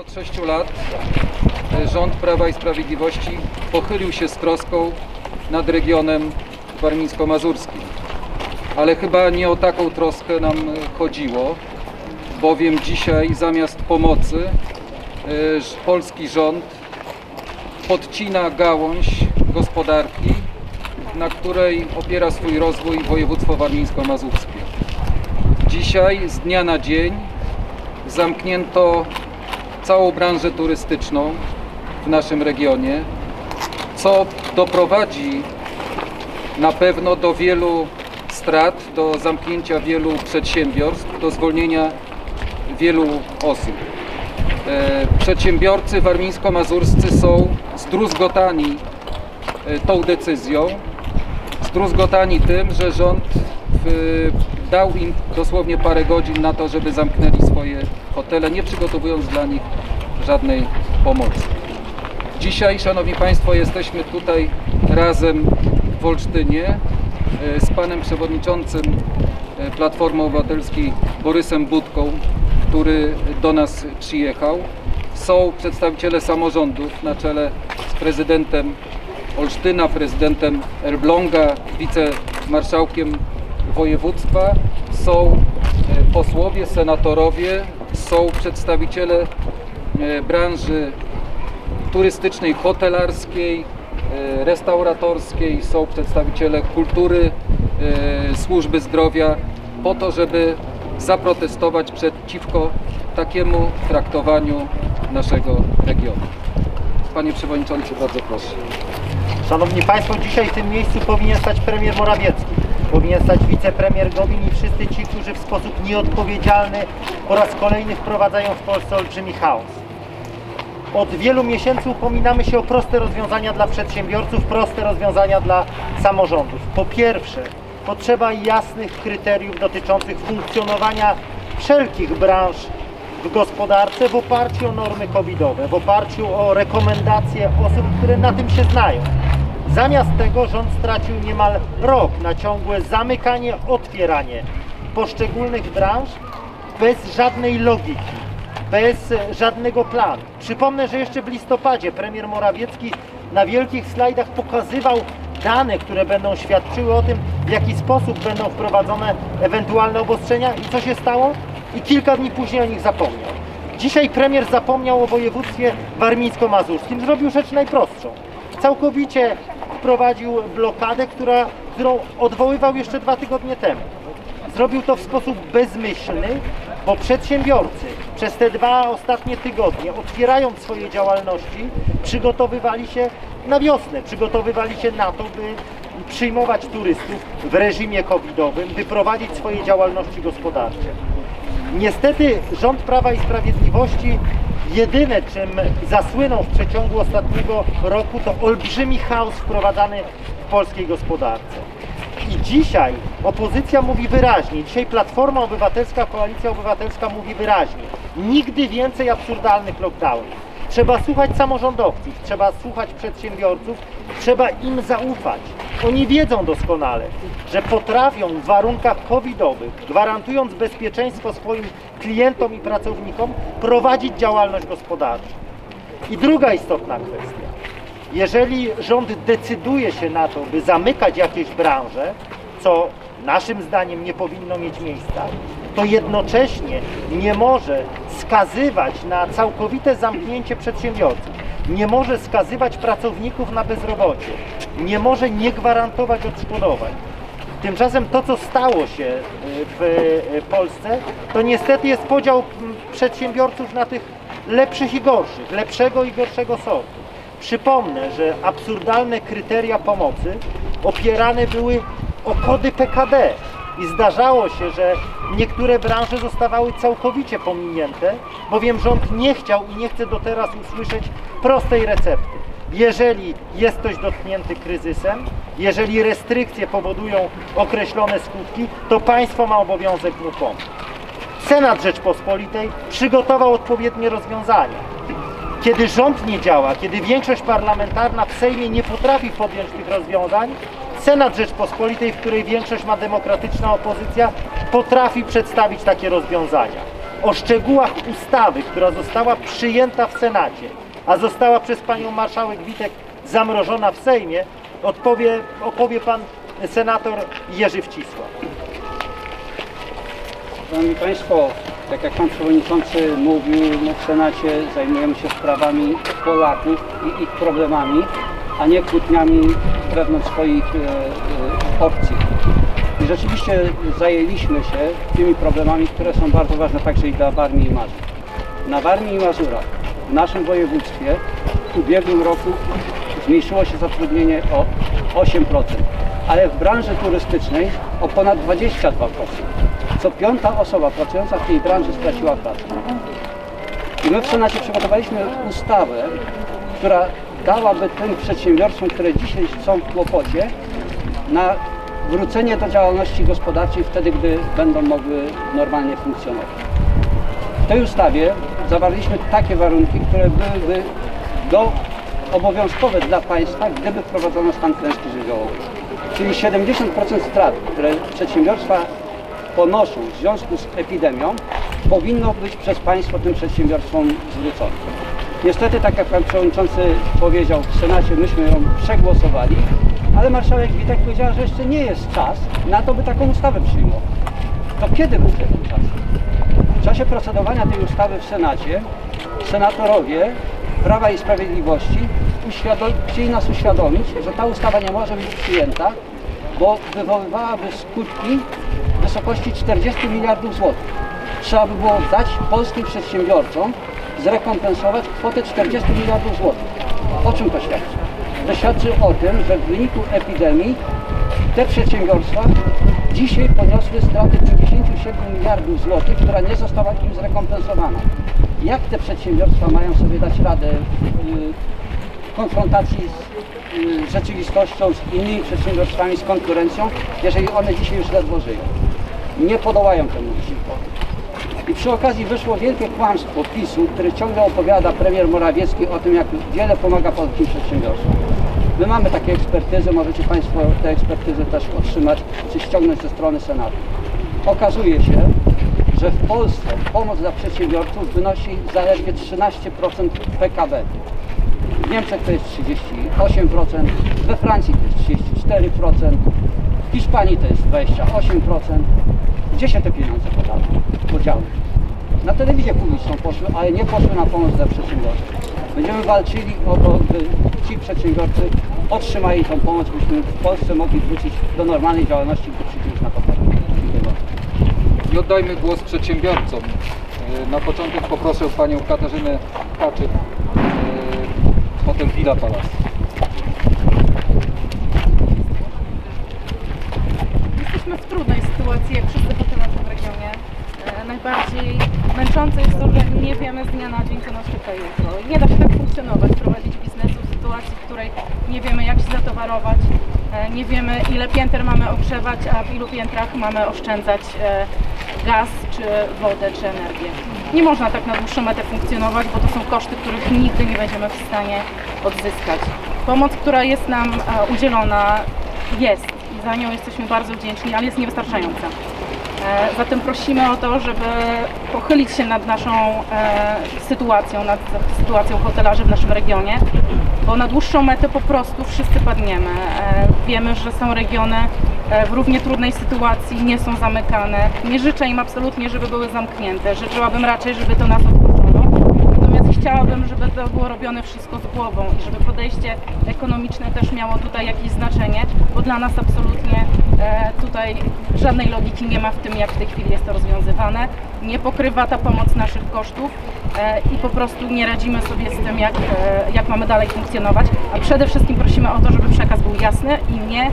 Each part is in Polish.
od 6 lat e, rząd Prawa i Sprawiedliwości pochylił się z troską nad regionem warmińsko-mazurskim. Ale chyba nie o taką troskę nam chodziło, bowiem dzisiaj zamiast pomocy e, polski rząd podcina gałąź gospodarki, na której opiera swój rozwój województwo warmińsko-mazurskie. Dzisiaj z dnia na dzień zamknięto całą branżę turystyczną w naszym regionie, co doprowadzi na pewno do wielu strat, do zamknięcia wielu przedsiębiorstw, do zwolnienia wielu osób. E, Przedsiębiorcy warmińsko-mazurscy są zdruzgotani e, tą decyzją, zdruzgotani tym, że rząd dał im dosłownie parę godzin na to, żeby zamknęli swoje hotele, nie przygotowując dla nich żadnej pomocy. Dzisiaj, Szanowni Państwo, jesteśmy tutaj razem w Olsztynie e, z panem przewodniczącym e, Platformy Obywatelskiej Borysem Budką, który do nas przyjechał. Są przedstawiciele samorządów na czele z prezydentem Olsztyna, prezydentem Elbląga, wicemarszałkiem województwa. Są e, posłowie, senatorowie, są przedstawiciele e, branży turystycznej, hotelarskiej, e, restauratorskiej, są przedstawiciele kultury, e, służby zdrowia, po to, żeby zaprotestować przeciwko takiemu traktowaniu naszego regionu. Panie Przewodniczący, bardzo proszę. Szanowni Państwo, dzisiaj w tym miejscu powinien stać premier Morawiecki, powinien stać wicepremier Gowin i wszyscy ci, którzy w sposób nieodpowiedzialny po raz kolejny wprowadzają w Polsce olbrzymi chaos. Od wielu miesięcy upominamy się o proste rozwiązania dla przedsiębiorców, proste rozwiązania dla samorządów. Po pierwsze, potrzeba jasnych kryteriów dotyczących funkcjonowania wszelkich branż w gospodarce w oparciu o normy covidowe, w oparciu o rekomendacje osób, które na tym się znają. Zamiast tego rząd stracił niemal rok na ciągłe zamykanie, otwieranie poszczególnych branż bez żadnej logiki bez żadnego planu. Przypomnę, że jeszcze w listopadzie premier Morawiecki na wielkich slajdach pokazywał dane, które będą świadczyły o tym, w jaki sposób będą wprowadzone ewentualne obostrzenia i co się stało i kilka dni później o nich zapomniał. Dzisiaj premier zapomniał o województwie warmińsko-mazurskim. Zrobił rzecz najprostszą. Całkowicie wprowadził blokadę, która, którą odwoływał jeszcze dwa tygodnie temu. Zrobił to w sposób bezmyślny, bo przedsiębiorcy przez te dwa ostatnie tygodnie, otwierając swoje działalności, przygotowywali się na wiosnę, przygotowywali się na to, by przyjmować turystów w reżimie covidowym, by prowadzić swoje działalności gospodarcze. Niestety rząd Prawa i Sprawiedliwości jedyne czym zasłynął w przeciągu ostatniego roku to olbrzymi chaos wprowadzany w polskiej gospodarce. I dzisiaj opozycja mówi wyraźnie, dzisiaj Platforma Obywatelska, Koalicja Obywatelska mówi wyraźnie, nigdy więcej absurdalnych lockdownów. Trzeba słuchać samorządowców, trzeba słuchać przedsiębiorców, trzeba im zaufać. Oni wiedzą doskonale, że potrafią w warunkach covidowych, gwarantując bezpieczeństwo swoim klientom i pracownikom, prowadzić działalność gospodarczą. I druga istotna kwestia. Jeżeli rząd decyduje się na to, by zamykać jakieś branże, co naszym zdaniem nie powinno mieć miejsca, to jednocześnie nie może skazywać na całkowite zamknięcie przedsiębiorców, nie może skazywać pracowników na bezrobocie, nie może nie gwarantować odszkodowań. Tymczasem to, co stało się y, w y, Polsce, to niestety jest podział przedsiębiorców na tych lepszych i gorszych, lepszego i gorszego sortu. Przypomnę, że absurdalne kryteria pomocy opierane były o kody PKD i zdarzało się, że niektóre branże zostawały całkowicie pominięte, bowiem rząd nie chciał i nie chce do teraz usłyszeć prostej recepty. Jeżeli jest ktoś dotknięty kryzysem, jeżeli restrykcje powodują określone skutki, to państwo ma obowiązek mu pomóc. Senat Rzeczpospolitej przygotował odpowiednie rozwiązania. Kiedy rząd nie działa, kiedy większość parlamentarna w Sejmie nie potrafi podjąć tych rozwiązań, Senat Rzeczpospolitej, w której większość ma demokratyczna opozycja, potrafi przedstawić takie rozwiązania. o szczegółach ustawy, która została przyjęta w Senacie, a została przez panią marszałek Witek zamrożona w Sejmie, odpowie, opowie pan senator Jerzy Wcisław. Szanowni Państwo, tak jak Pan Przewodniczący mówił, my w Senacie zajmujemy się sprawami Polaków i ich problemami, a nie kłótniami wewnątrz swoich e, e, opcji. I rzeczywiście zajęliśmy się tymi problemami, które są bardzo ważne także i dla Warmii i Mazur. Na Warmii i Mazurach, w naszym województwie, w ubiegłym roku zmniejszyło się zatrudnienie o 8%, ale w branży turystycznej o ponad 22%. Co piąta osoba pracująca w tej branży straciła pracę. I my w Senacie przygotowaliśmy ustawę, która dałaby tym przedsiębiorcom, które dzisiaj są w kłopocie, na wrócenie do działalności gospodarczej wtedy, gdy będą mogły normalnie funkcjonować. W tej ustawie zawarliśmy takie warunki, które byłyby do, obowiązkowe dla państwa, gdyby wprowadzono stan klęski żywiołowej. Czyli 70% strat, które przedsiębiorstwa ponoszą w związku z epidemią, powinno być przez państwo tym przedsiębiorstwom zwrócone. Niestety, tak jak pan przewodniczący powiedział, w Senacie myśmy ją przegłosowali, ale marszałek Witek powiedziała, że jeszcze nie jest czas na to, by taką ustawę przyjmować. To kiedy był ten czas? W czasie procedowania tej ustawy w Senacie senatorowie Prawa i Sprawiedliwości chcieli nas uświadomić, że ta ustawa nie może być przyjęta, bo wywoływałaby skutki w wysokości 40 miliardów złotych. Trzeba by było dać polskim przedsiębiorcom zrekompensować kwotę 40 miliardów złotych. O czym to świadczy? To świadczy o tym, że w wyniku epidemii te przedsiębiorstwa dzisiaj poniosły straty 57 miliardów złotych, która nie została im zrekompensowana. Jak te przedsiębiorstwa mają sobie dać radę w konfrontacji z y, rzeczywistością, z innymi przedsiębiorstwami, z konkurencją, jeżeli one dzisiaj już ledwo żyją? Nie podołają temu wysiłkowi. I przy okazji wyszło wielkie kłamstwo PiSu, który ciągle opowiada premier Morawiecki o tym, jak wiele pomaga polskim przedsiębiorstwom. My mamy takie ekspertyzy, możecie Państwo te ekspertyzy też otrzymać, czy ściągnąć ze strony Senatu. Okazuje się, że w Polsce pomoc dla przedsiębiorców wynosi zaledwie 13% PKB. W Niemczech to jest 38%, we Francji to jest 34%, w Hiszpanii to jest 28%. Gdzie się te pieniądze podały? podziały? Na telewizję publiczną poszły, ale nie poszły na pomoc dla przedsiębiorców. Będziemy walczyli o to, by ci przedsiębiorcy otrzymali tą pomoc, byśmy w Polsce mogli wrócić do normalnej działalności, gdy przyjdzie już na bardzo. I oddajmy głos przedsiębiorcom. E, Na początek poproszę panią Katarzynę Kaczyk, e, hotel Villa Palace. Jesteśmy w trudnej sytuacji, jak wszyscy hotele w tym regionie. E, Najbardziej męczące jest to, że nie wiemy z dnia na dzień, co nas czeka jutro. Nie da się tak funkcjonować, prowadzić biznesu w sytuacji, w której nie wiemy, jak się zatowarować, e, nie wiemy, ile pięter mamy ogrzewać, a w ilu piętrach mamy oszczędzać e, gaz, czy wodę, czy energię. Nie można tak na dłuższą metę funkcjonować, bo to są koszty, których nigdy nie będziemy w stanie odzyskać. Pomoc, która jest nam e, udzielona, jest za nią jesteśmy bardzo wdzięczni, ale jest niewystarczająca. E, Zatem prosimy o to, żeby pochylić się nad naszą e, sytuacją, nad sytuacją hotelarzy w naszym regionie, bo na dłuższą metę po prostu wszyscy padniemy. E, Wiemy, że są regiony w równie trudnej sytuacji, nie są zamykane. Nie życzę im absolutnie, żeby były zamknięte. Życzyłabym raczej, żeby to nas odwrócono. Natomiast chciałabym, żeby to było robione wszystko z głową i żeby podejście ekonomiczne też miało tutaj jakieś znaczenie, bo dla nas absolutnie tutaj żadnej logiki nie ma w tym, jak w tej chwili jest to rozwiązywane. Nie pokrywa ta pomoc naszych kosztów e, i po prostu nie radzimy sobie z tym, jak, e, jak mamy dalej funkcjonować. A przede wszystkim prosimy o to, żeby przekaz był jasny i nie e,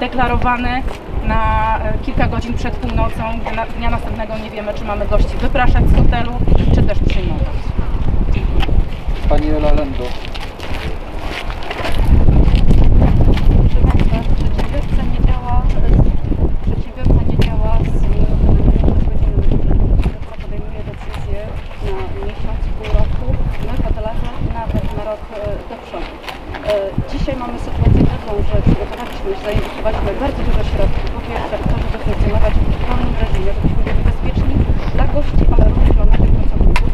deklarowany na e, kilka godzin przed północą, gdy na, dnia następnego nie wiemy, czy mamy gości wypraszać z hotelu, czy też przyjmować. Pani Ela Lendo. Proszę Państwa, przedsiębiorca nie działa, przedsiębiorca nie działa z Przedsiębiorca podejmuje decyzje na miesiąc, pół roku, my hotelarze nawet na rok e, do przodu. E, Dzisiaj mamy sytuację taką, że przygotowaliśmy się, zainwestowaliśmy bardzo dużo środków, po pierwsze w to, żeby funkcjonować w wolnym reżimie, żebyśmy byli bezpieczni dla gości, możliwości, ale również dla naszych pracowników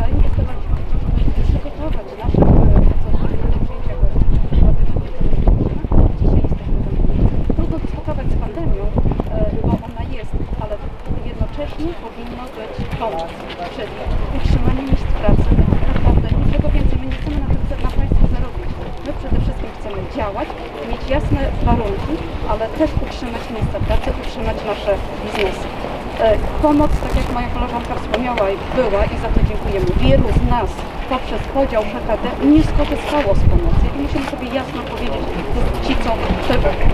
zainwestowaliśmy w to, żeby przygotować naszych e, pracowników do przyjęcia gości. Dwa tygodnie temu byliśmy, dzisiaj jesteśmy zamknięci. Trudno dyskutować z pandemią, e, bo ona jest, ale jednocześnie powinno być pomoc, czyli utrzymanie miejsc pracy. Naprawdę niczego więcej. My nie chcemy na tym na Państwu zarobić. My przede wszystkim chcemy działać, mieć jasne warunki, ale też utrzymać miejsca pracy, utrzymać nasze biznesy. E, Pomoc, tak jak moja koleżanka wspomniała, była i za to dziękujemy. Wielu z nas poprzez podział PKD nie skorzystało z pomocy i musimy sobie jasno powiedzieć, ci co,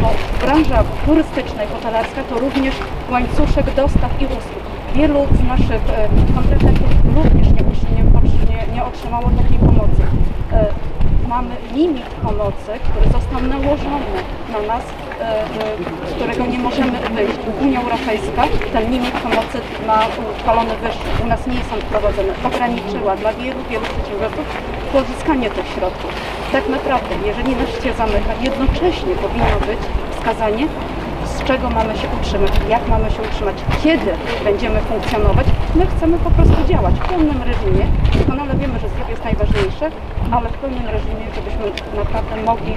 bo branża turystyczna i hotelarska to również łańcuszek dostaw i usług. Wielu z naszych e, kontrahentów również nie, nie, otrz- nie, nie otrzymało takiej pomocy. E, Mamy limit pomocy, który został nałożony na nas, z którego nie możemy wyjść. Unia Europejska ten limit pomocy ma uchwalony wyższy. U nas nie jest on wprowadzony. Ograniczyła dla wielu, wielu przedsiębiorców pozyskanie tych środków. Tak naprawdę, jeżeli nas się zamyka, jednocześnie powinno być wskazanie, z czego mamy się utrzymać, jak mamy się utrzymać, kiedy będziemy funkcjonować. My chcemy po prostu działać w pełnym reżimie. Doskonale wiemy, że zdrowie jest najważniejsze, ale w pełnym reżimie, żebyśmy naprawdę mogli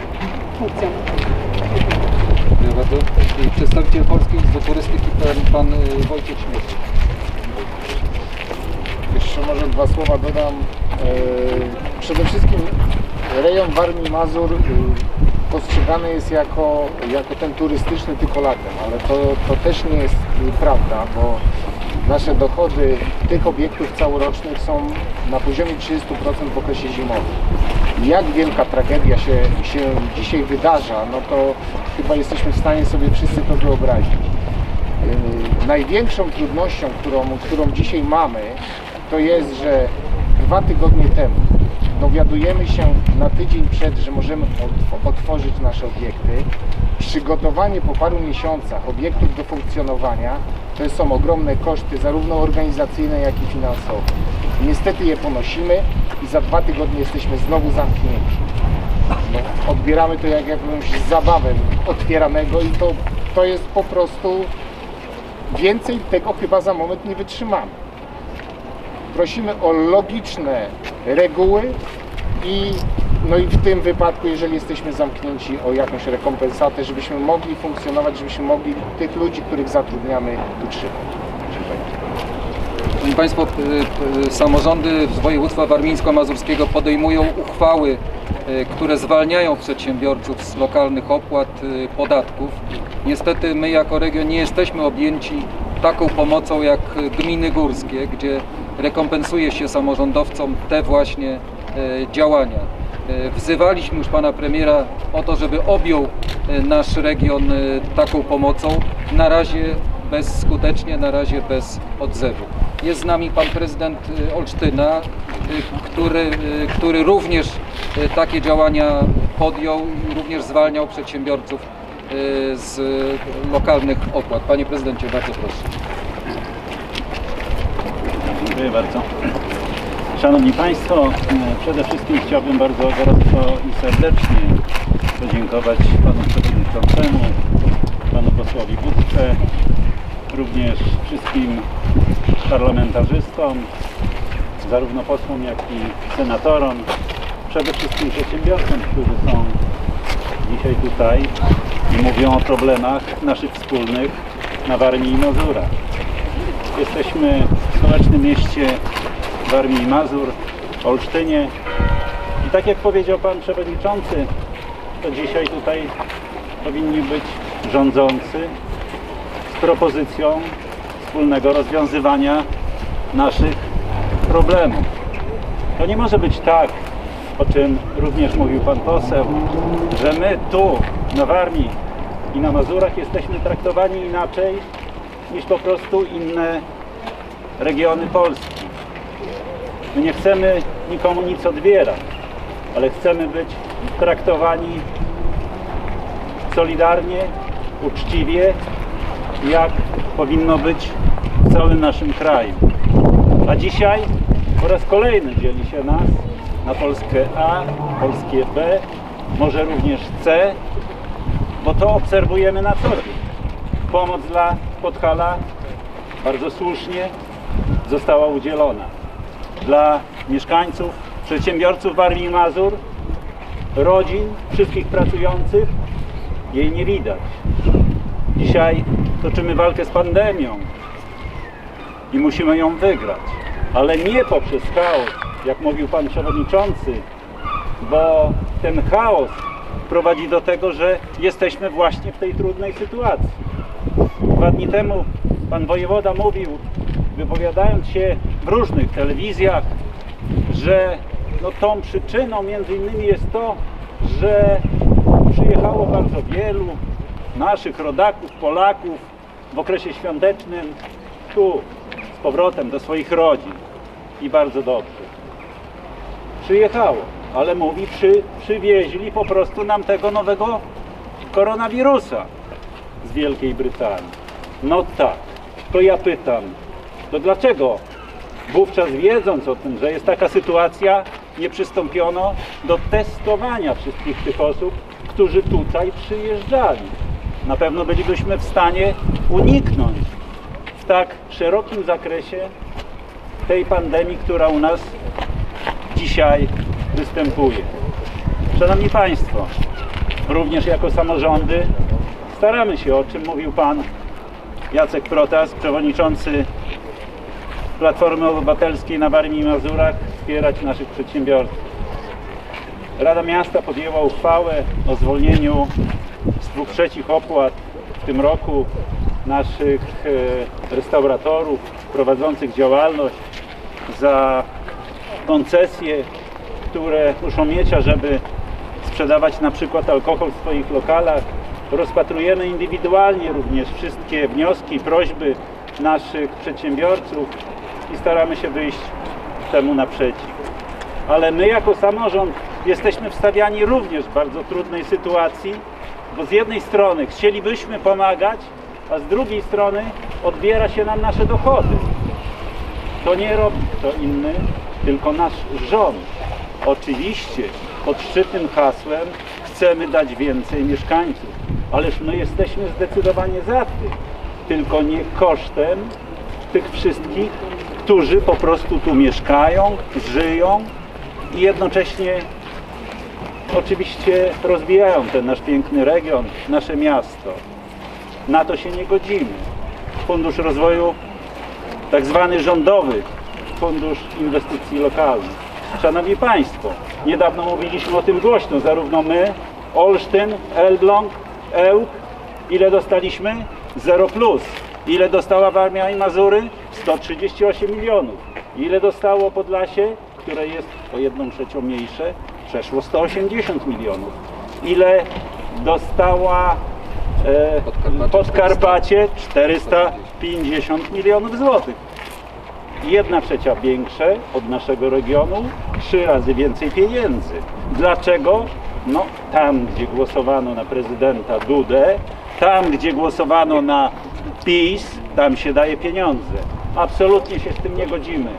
funkcjonować. Dziękuję bardzo. Przedstawiciel Polskiej Izby Turystyki, pan, pan y, Wojciech Śmiech. Jeszcze może dwa słowa dodam. E, Przede wszystkim rejon Warmii Mazur y, postrzegany jest jako, jako ten turystyczny tylko latem, ale to, to też nie jest y, prawda, bo nasze dochody tych obiektów całorocznych są na poziomie 30% w okresie zimowym. Jak wielka tragedia się, się dzisiaj wydarza, no to chyba jesteśmy w stanie sobie wszyscy to wyobrazić. Yy, największą trudnością, którą, którą dzisiaj mamy, to jest, że dwa tygodnie temu dowiadujemy się na tydzień przed, że możemy otw- otworzyć nasze obiekty. Przygotowanie po paru miesiącach obiektów do funkcjonowania to są ogromne koszty, zarówno organizacyjne, jak i finansowe. Niestety je ponosimy i za dwa tygodnie jesteśmy znowu zamknięci. No, odbieramy to jak jakąś zabawę otwieranego i to, to jest po prostu więcej tego chyba za moment nie wytrzymamy. Prosimy o logiczne reguły i no i w tym wypadku, jeżeli jesteśmy zamknięci, o jakąś rekompensatę, żebyśmy mogli funkcjonować, żebyśmy mogli tych ludzi, których zatrudniamy, utrzymać. Szanowni Państwo, y, y, samorządy z województwa warmińsko-mazurskiego podejmują uchwały, y, które zwalniają przedsiębiorców z lokalnych opłat, podatków. Niestety my jako region nie jesteśmy objęci taką pomocą jak gminy górskie, gdzie rekompensuje się samorządowcom te właśnie działania. Y, Wzywaliśmy już pana premiera o to, żeby objął y, nasz region y, taką pomocą. Na razie bezskutecznie, na razie bez odzewu. Jest z nami pan prezydent Olsztyna, który, który również takie działania podjął i również zwalniał przedsiębiorców z lokalnych opłat. Panie prezydencie, bardzo proszę. Dziękuję bardzo. Szanowni Państwo, e, przede wszystkim chciałbym bardzo gorąco i serdecznie podziękować Panu Przewodniczącemu, Panu Posłowi Budce, również wszystkim parlamentarzystom, zarówno posłom, jak i senatorom, przede wszystkim przedsiębiorcom, którzy są dzisiaj tutaj i mówią o problemach naszych wspólnych na Warmii i Mazurach. Jesteśmy w stołecznym mieście Warmii i Mazur, Olsztynie. I tak jak powiedział Pan Przewodniczący, to dzisiaj tutaj powinni być rządzący z propozycją wspólnego rozwiązywania naszych problemów. To nie może być tak, o czym również mówił Pan poseł, że my tu na Warmii i na Mazurach jesteśmy traktowani inaczej niż po prostu inne regiony Polski. My nie chcemy nikomu nic odbierać, ale chcemy być traktowani solidarnie, uczciwie, jak powinno być w całym naszym kraju. A dzisiaj po raz kolejny dzieli się nas na Polskę A, Polskie B, może również C, bo to obserwujemy na co dzień. Pomoc dla Podhala, bardzo słusznie, została udzielona. Dla mieszkańców, przedsiębiorców Warmii Mazur, rodzin, wszystkich pracujących jej nie widać. Dzisiaj toczymy walkę z pandemią i musimy ją wygrać, ale nie poprzez chaos, jak mówił Pan Przewodniczący, bo ten chaos prowadzi do tego, że jesteśmy właśnie w tej trudnej sytuacji. Dwa dni temu pan wojewoda mówił, wypowiadając się w różnych telewizjach, że no tą przyczyną między innymi jest to, że przyjechało bardzo wielu naszych rodaków, Polaków w okresie świątecznym tu z powrotem do swoich rodzin. I bardzo dobrze przyjechało, ale mówi, przy, przywieźli po prostu nam tego nowego koronawirusa z Wielkiej Brytanii. No tak, to ja pytam, to dlaczego wówczas wiedząc o tym, że jest taka sytuacja, nie przystąpiono do testowania wszystkich tych osób, którzy tutaj przyjeżdżali? Na pewno bylibyśmy w stanie uniknąć w tak szerokim zakresie tej pandemii, która u nas dzisiaj występuje. Szanowni Państwo, również jako samorządy staramy się, o czym mówił Pan Jacek Protas, przewodniczący Platformy Obywatelskiej na Warmii i Mazurach, wspierać naszych przedsiębiorców. Rada Miasta podjęła uchwałę o zwolnieniu z dwóch trzecich opłat w tym roku naszych e, restauratorów prowadzących działalność za koncesje, które muszą mieć, ażeby sprzedawać na przykład alkohol w swoich lokalach. Rozpatrujemy indywidualnie również wszystkie wnioski, prośby naszych przedsiębiorców i staramy się wyjść temu naprzeciw. Ale my jako samorząd jesteśmy wstawiani również w bardzo trudnej sytuacji, bo z jednej strony chcielibyśmy pomagać, a z drugiej strony odbiera się nam nasze dochody. To nie robi kto inny, tylko nasz rząd. Oczywiście pod szczytnym hasłem chcemy dać więcej mieszkańców, ależ my jesteśmy zdecydowanie za tym, tylko nie kosztem tych wszystkich, którzy po prostu tu mieszkają, żyją i jednocześnie oczywiście rozwijają ten nasz piękny region, nasze miasto. Na to się nie godzimy. Fundusz Rozwoju tak zwany rządowy Fundusz Inwestycji Lokalnych. Szanowni Państwo, niedawno mówiliśmy o tym głośno, zarówno my, Olsztyn, Elbląg, Ełk, ile dostaliśmy? Zero plus. Ile dostała Warmia i Mazury? 138 milionów. Ile dostało Podlasie, które jest o jedną trzecią mniejsze? Przeszło 180 milionów. Ile dostała e, Podkarpacie Podkarpacie? 450 milionów złotych jedna trzecia większe od naszego regionu, trzy razy więcej pieniędzy. Dlaczego? No tam, gdzie głosowano na prezydenta Dudę, tam, gdzie głosowano na PiS, tam się daje pieniądze. Absolutnie się z tym nie godzimy.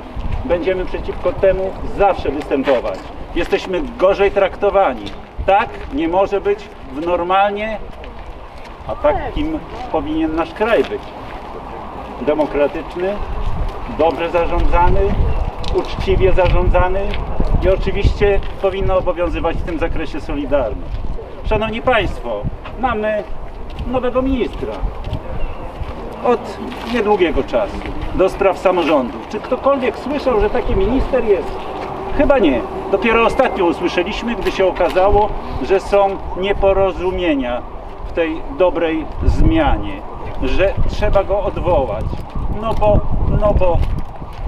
Będziemy przeciwko temu zawsze występować. Jesteśmy gorzej traktowani. Tak nie może być w normalnie, a takim powinien nasz kraj być. Demokratyczny, dobrze zarządzany, uczciwie zarządzany i oczywiście powinna obowiązywać w tym zakresie solidarność. Szanowni Państwo, mamy nowego ministra od niedługiego czasu do spraw samorządów. Czy ktokolwiek słyszał, że taki minister jest? Chyba nie. Dopiero ostatnio usłyszeliśmy, gdy się okazało, że są nieporozumienia w tej dobrej zmianie, że trzeba go odwołać. No bo, no bo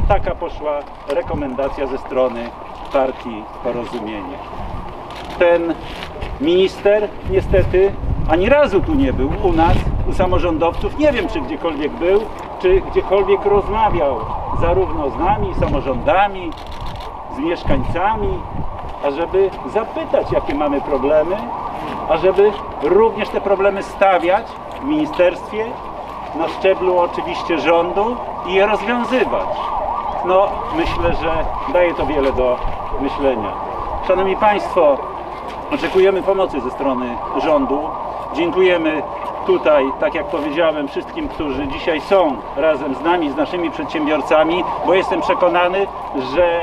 taka poszła rekomendacja ze strony partii Porozumienie. Ten minister niestety ani razu tu nie był u nas, u samorządowców. Nie wiem, czy gdziekolwiek był, czy gdziekolwiek rozmawiał zarówno z nami, samorządami, z mieszkańcami, ażeby zapytać, jakie mamy problemy, ażeby również te problemy stawiać w ministerstwie, na szczeblu oczywiście rządu i je rozwiązywać. No, myślę, że daje to wiele do myślenia. Szanowni Państwo, oczekujemy pomocy ze strony rządu. Dziękujemy tutaj, tak jak powiedziałem, wszystkim, którzy dzisiaj są razem z nami, z naszymi przedsiębiorcami, bo jestem przekonany, że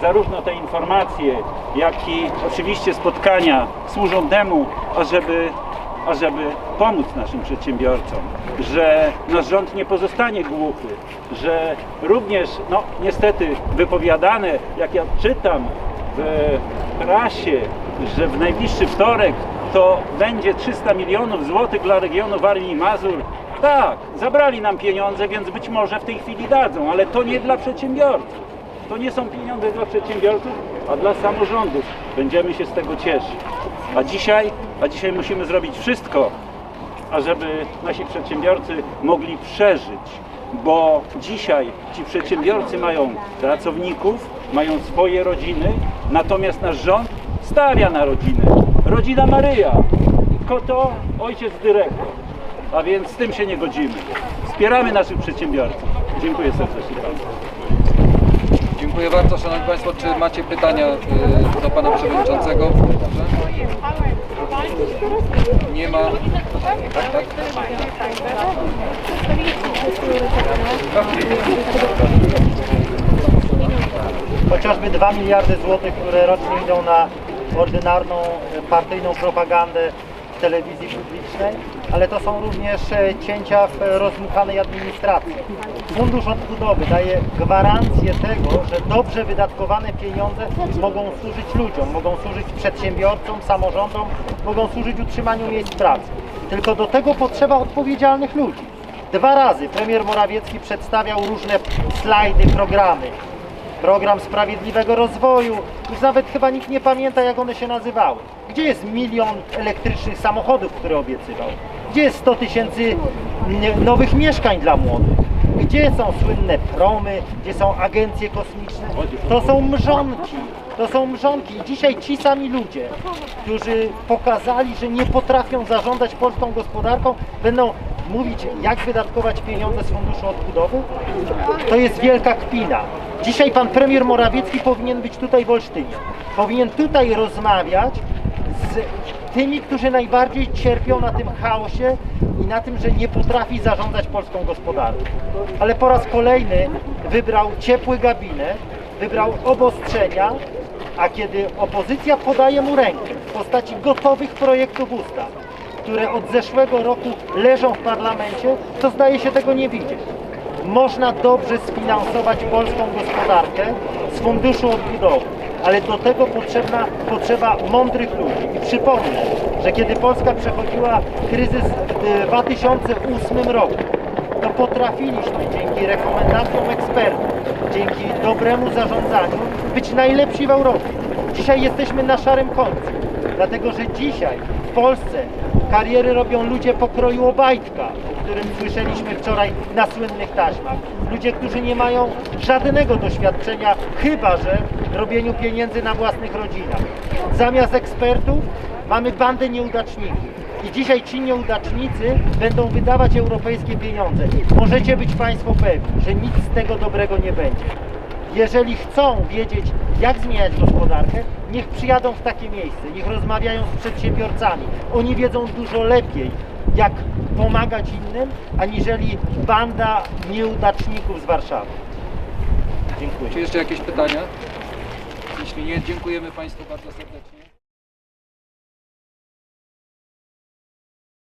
zarówno te informacje, jak i oczywiście spotkania służą temu, ażeby ażeby pomóc naszym przedsiębiorcom, że nasz rząd nie pozostanie głuchy, że również, no niestety wypowiadane, jak ja czytam w prasie, że w najbliższy wtorek to będzie 300 milionów złotych dla regionu Warmii i Mazur. Tak, zabrali nam pieniądze, więc być może w tej chwili dadzą, ale to nie dla przedsiębiorców. To nie są pieniądze dla przedsiębiorców, a dla samorządów. Będziemy się z tego cieszyć. A dzisiaj, a dzisiaj musimy zrobić wszystko, ażeby nasi przedsiębiorcy mogli przeżyć, bo dzisiaj ci przedsiębiorcy mają pracowników, mają swoje rodziny, natomiast nasz rząd stawia na rodzinę. Rodzina Maryja, koto, ojciec dyrektor. A więc z tym się nie godzimy. Wspieramy naszych przedsiębiorców. Dziękuję serdecznie. Dziękuję bardzo, Szanowni Państwo. Czy macie pytania y, do Pana Przewodniczącego? Nie ma. Tak, tak. chociażby 2 miliardy złotych, które rocznie idą na ordynarną e, partyjną propagandę w telewizji publicznej, ale to są również e, cięcia w rozmuchanej administracji. Fundusz Odbudowy daje gwarancję tego, że dobrze wydatkowane pieniądze mogą służyć ludziom, mogą służyć przedsiębiorcom, samorządom, mogą służyć utrzymaniu miejsc pracy. Tylko do tego potrzeba odpowiedzialnych ludzi. Dwa razy premier Morawiecki przedstawiał różne slajdy, programy program sprawiedliwego rozwoju, już nawet chyba nikt nie pamięta jak one się nazywały. Gdzie jest milion elektrycznych samochodów, które obiecywał? Gdzie jest 100 tysięcy mm, nowych mieszkań dla młodych? Gdzie są słynne promy? Gdzie są agencje kosmiczne? To są mrzonki. To są mrzonki. I dzisiaj ci sami ludzie, którzy pokazali, że nie potrafią zarządzać polską gospodarką, będą mówić, jak wydatkować pieniądze z Funduszu Odbudowy? To jest wielka kpina. Dzisiaj pan premier Morawiecki powinien być tutaj w Olsztynie. Powinien tutaj rozmawiać z tymi, którzy najbardziej cierpią na tym chaosie i na tym, że nie potrafi zarządzać polską gospodarką. Ale po raz kolejny wybrał ciepły gabinet, wybrał obostrzenia, a kiedy opozycja podaje mu rękę w postaci gotowych projektów ustaw, które od zeszłego roku leżą w parlamencie, to zdaje się tego nie widzieć. Można dobrze sfinansować polską gospodarkę z funduszu odbudowy, ale do tego potrzebna, potrzeba mądrych ludzi. I przypomnę, że kiedy Polska przechodziła kryzys w 2008 roku, to potrafiliśmy dzięki rekomendacjom ekspertów, dzięki dobremu zarządzaniu być najlepsi w Europie. Dzisiaj jesteśmy na szarym końcu, dlatego że dzisiaj w Polsce kariery robią ludzie pokroju Obajtka, o którym słyszeliśmy wczoraj na słynnych taśmach. Ludzie, którzy nie mają żadnego doświadczenia, chyba że w robieniu pieniędzy na własnych rodzinach. Zamiast ekspertów mamy bandę nieudaczników. I dzisiaj ci nieudacznicy będą wydawać europejskie pieniądze. Możecie być Państwo pewni, że nic z tego dobrego nie będzie. Jeżeli chcą wiedzieć, jak zmieniać gospodarkę, niech przyjadą w takie miejsce, niech rozmawiają z przedsiębiorcami. Oni wiedzą dużo lepiej, jak pomagać innym, aniżeli banda nieudaczników z Warszawy. Dziękuję. Czy jeszcze jakieś pytania? Jeśli nie, dziękujemy Państwu bardzo serdecznie.